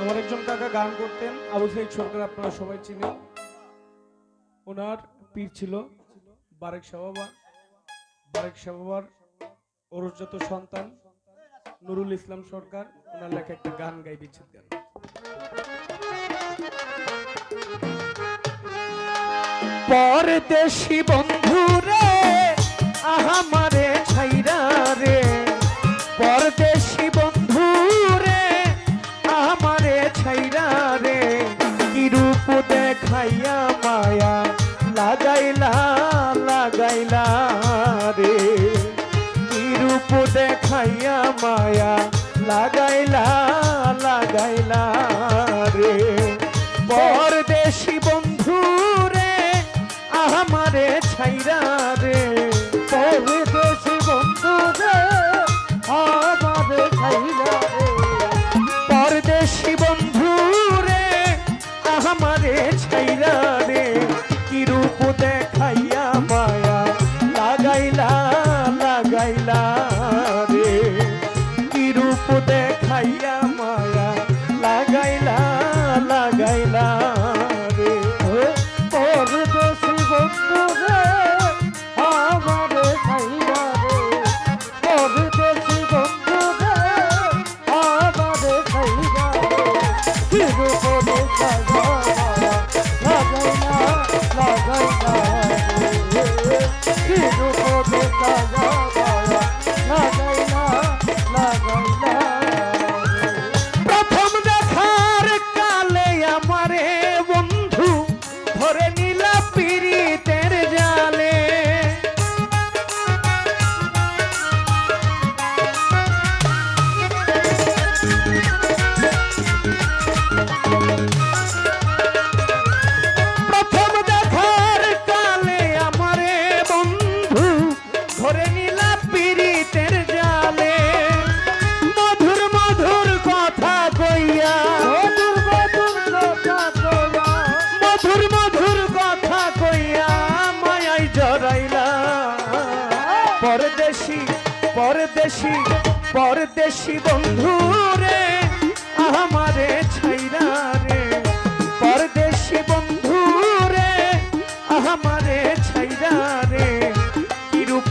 আমার একজন কাকা গান করতেন, আবু সাইদ সরকার আপনারা সবাই চিনেন। ওনার পীর ছিল বারেক শাহবাবা বারেক শাহবাবার ওরজাত সন্তান, নুরুল ইসলাম সরকার, ওনার লেখা একটা গান গাই বিচ্ছেদ গান পরদেশি বন্ধু রে আহামারে লাগাইলা রে। বিরূপ দেখাইয়া মায়া লাগাইলা লাগাইলা রে। পরদেশি দেখাইয়া মায়া লাগাইলা লাগাইলা রে। পরদেশি বন্ধু রে, আমারে ছাইরা রে। পরদেশি বন্ধু রে, আমারে ছাইরা রে। কি রূপ দেখাইয়া মায়া, লাগাইলা লাগাইলা রে। কি রূপ দেখাইয়া মায়া লাগাইলা লাগাইলা পরদেশি বন্ধু রে আমারে ছাইরা রে। পরদেশি বন্ধু রে আমারে ছাইরা রে। কি রূপ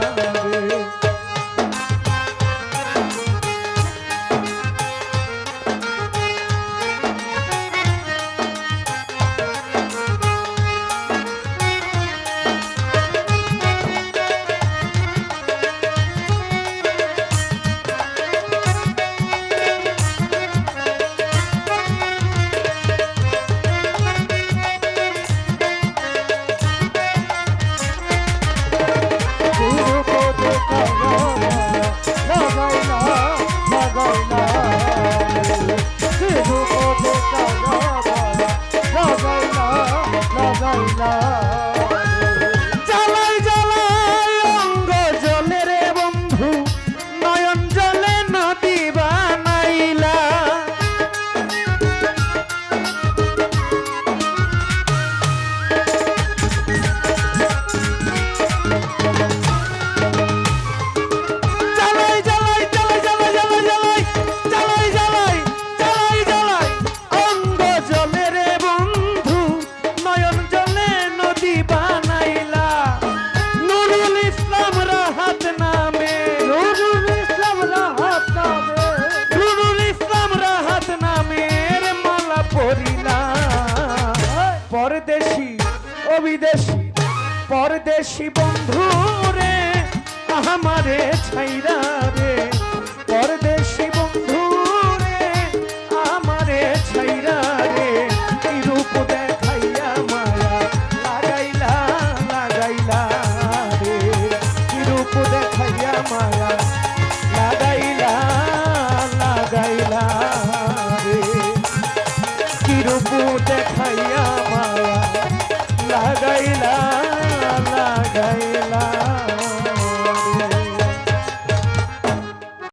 ও বিদেশ পরদেশি বন্ধু রে আমারে ছাইরা রে। পরদেশি বন্ধু